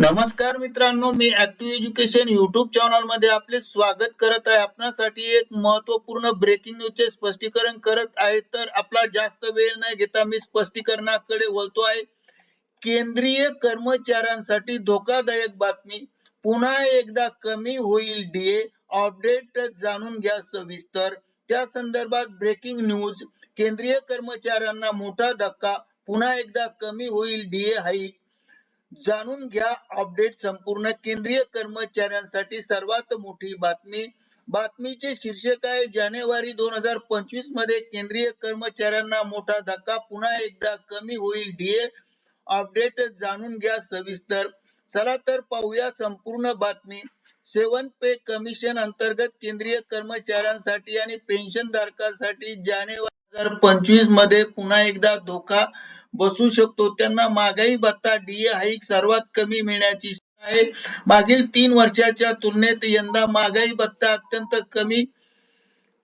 नमस्कार मित्रांनो मी ऍक्टिव्ह एज्युकेशन युट्यूब चॅनलमध्ये आपले स्वागत करत आहे. आपणासाठी एक महत्त्वपूर्ण ब्रेकिंग न्यूजचे स्पष्टीकरण करत आहे. तर आपला जास्त वेळ न घेता मी स्पष्टीकरणाकडे वळतो आहे. केंद्रीय कर्मचाऱ्यांसाठी धोकादायक बातमी. पुन्हा एकदा कमी होईल डीए अपडेट जाणून घ्या सविस्तर. त्या संदर्भात ब्रेकिंग न्यूज केंद्रीय कर्मचाऱ्यांना मोठा धक्का. पुन्हा एकदा कमी होईल डीए हाईक जाणून घ्या अपडेट संपूर्ण केंद्रीय कर्मचाऱ्यांसाठी सर्वात मोठी बातमी. बातमीचे शीर्षक आहे जानेवारी दोन हजार पंचवीसमध्ये केंद्रीय कर्मचाऱ्यांना मोठा धक्का पुन्हा एकदा कमी होईल डीए अपडेट जाणून घ्या सविस्तर. चला तर पाहूया संपूर्ण बातमी. सेवन पे कमिशन अंतर्गत केंद्रीय कर्मचाऱ्यांसाठी आणि पेन्शन धारकांसाठी जानेवारी हजार पंचवीसमध्ये पुन्हा एकदा धोका. बसू शकतो. त्यांना महागाई भत्ता डीए हाईक सर्वात कमी मिळण्याची आहे. मागील तीन वर्षाच्या तुलनेत यंदा महागाई भत्ता अत्यंत कमी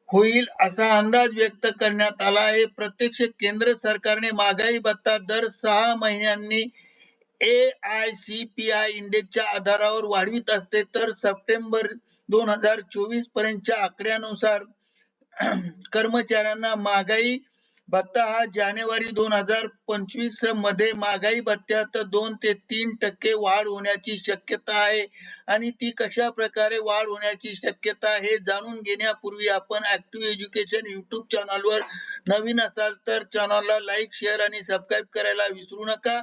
होईल असा अंदाज व्यक्त करण्यात आला आहे. प्रत्यक्ष केंद्र सरकारने महागाई भत्ता दर सहा महिन्यांनी A I C P I इंडेक्सच्या आधारावर वाढवित असते. तर सप्टेंबर दोन हजार चोवीस पर्यंतच्या आकड्यानुसार कर्मचाऱ्यांना महागाई भत्ता हा जानेवारी दोन हजार पंचवीसमध्ये महागाई भत्त्यात दोन ते तीन टक्के वाढ होण्याची शक्यता आहे. आणि ती कशा प्रकारे वाढ होण्याची शक्यता हे जाणून घेण्यापूर्वी आपण ऍक्टिव्ह एज्युकेशन युट्यूब चॅनलवर नवीन असाल तर चॅनलला लाईक शेअर आणि सबस्क्राईब करायला विसरू नका.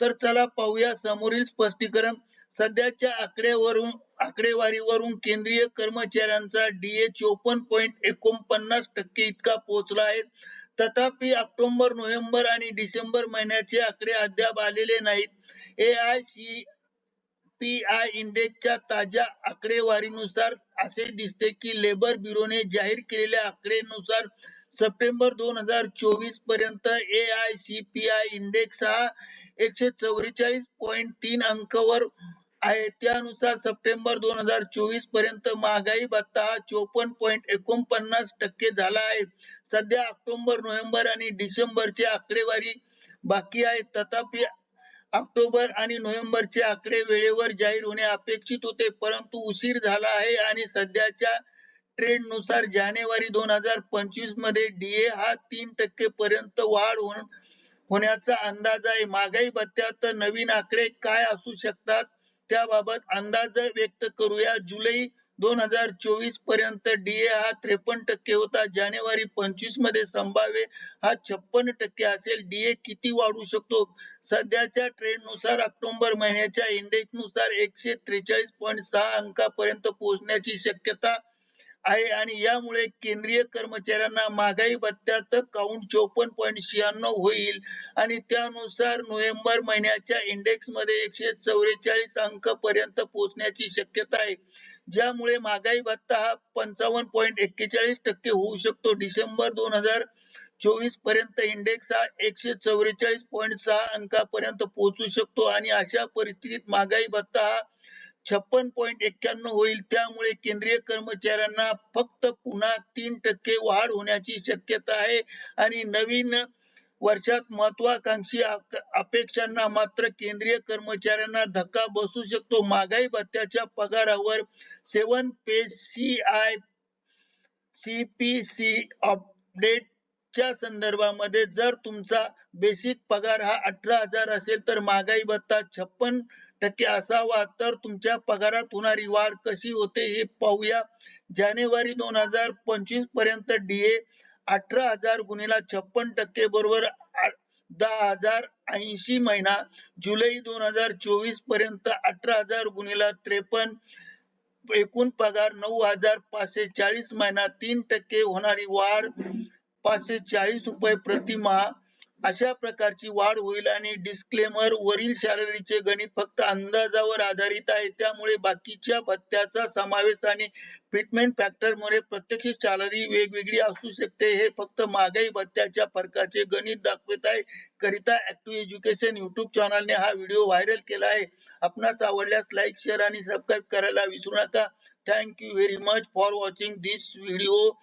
तर चला पाहूया समोरील स्पष्टीकरण. सध्याच्या आकडेवरून आकडेवारीवरून केंद्रीय कर्मचाऱ्यांचा डीए चोपन्न पॉईंट एकोणपन्नास टक्के इतका पोहोचला आहे. तथापि ऑक्टोबर नोव्हेंबर आणि डिसेंबर महिन्याचे आकडे अद्याप आलेले नाहीत. A I C P I इंडेक्सच्या ताज्या आकडेवारीनुसार असे दिसते की लेबर ब्युरोने जाहीर केलेल्या आकडेनुसार सप्टेंबर दोन हजार चोवीसपर्यंत A I C P I index हा एकशे चौवेचाळीस पॉईंट तीन अंकावर आहे. त्यानुसार सप्टेंबर दोन हजार चोवीसपर्यंत महागाई भत्ता हा चोपन्न पॉईंट एकोणपन्नास टक्के झाला आहे. सध्या ऑक्टोबर नोव्हेंबर आणि डिसेंबरचे आकडेवारी बाकी आहे तथापि ऑक्टोबर आणि नोव्हेंबरचे आकडे वेळेवर जाहीर होणे अपेक्षित होते परंतु उशीर झाला आहे आणि सध्याच्या ट्रेंडनुसार जानेवारी दोन हजार पंचवीसमध्ये डीए हा तीन टक्के पर्यंत वाढ होण्याचा अंदाज आहे. महागाई भत्त्यात नवीन आकडे काय असू शकतात? त्याबाबत अंदाज व्यक्त करूया. जुलै दोन हजार चोवीसपर्यंत डीए हा त्रेपन्न टक्के होता. जानेवारी पंचवीसमध्ये संभाव्य हा छप्पन टक्के असेल. डीए किती वाढू शकतो? सध्याच्या ट्रेंडनुसार ऑक्टोबर महिन्याच्या इंडेक्सनुसार एकशे त्रेचाळीस पॉईंट सहा अंकापर्यंत पोहोचण्याची शक्यता आहे आणि यामुळे केंद्रीय कर्मचाऱ्यांना महागाई भत्त्यात काउंट चोपन्न पॉईंट शहाण्णव होईल? आणि त्यानुसार नोव्हेंबर महिन्याच्या इंडेक्समध्ये एकशे चौवेचाळीस अंक पर्यंत पोहोचण्याची शक्यता आहे. ज्यामुळे महागाई भत्ता हा पंचावन्न पॉईंट एक्केचाळीस टक्के होऊ शकतो. डिसेंबर दोन हजार चोवीसपर्यंत इंडेक्स हा एकशे चौवेचाळीस पॉईंट सहा अंकापर्यंत पोहोचू शकतो. आणि अशा परिस्थितीत महागाई भत्ता हा छप्पन पॉईंट एक्क्याण्णव होईल. त्यामुळे केंद्रीय कर्मचाऱ्यांना फक्त पुन्हा तीन टक्के वाढ होण्याची शक्यता आहे. आणि नवीन वर्षात महत्वाकांक्षी अपेक्षांना मात्र केंद्रीय कर्मचाऱ्यांना धक्का बसू शकतो. महागाई भत्त्याच्या पगारावर seven pay C I C P update च्या संदर्भामध्ये जर तुमचा बेसिक पगार हा अठरा हजार असेल तर महागाई भत्ता छप्पन टक्के असावा. तर तुमच्या पगारात होणारी वाढ कशी होते हे पाहूया. जानेवारी दोन हजार पंचवीसपर्यंत डीए अठरा हजार गुणिला छप्पन टक्के बरोबर दहा हजार ऐंशी महिना. जुलै दोन हजार चोवीसपर्यंत अठरा हजार गुणिला त्रेपन्न एकूण पगार नऊ हजार पाचशे चाळीस महिना. तीन टक्के होणारी वाढ पाचशे चाळीस रुपये प्रतिमा अशा प्रकारची वाढ होईल आणि डिस्क्लेमर वरील सॅलरीचे गणित फक्त अंदाजावर आधारित आहे. त्यामुळे बाकीच्या भत्त्याचा समावेश आणि फिटमेंट फॅक्टर मुळे प्रत्यक्ष सॅलरी वेगवेगळी असू शकते. हे फक्त महागाई भत्त्याच्या फरकाचे गणित दाखवत आहे. करिता ऍक्टिव्ह एज्युकेशन युट्यूब चॅनलने हा व्हिडिओ व्हायरल केला आहे. आपणास आवडल्यास लाईक शेअर आणि सबस्क्राईब करायला विसरू नका. Thank you very much for watching this video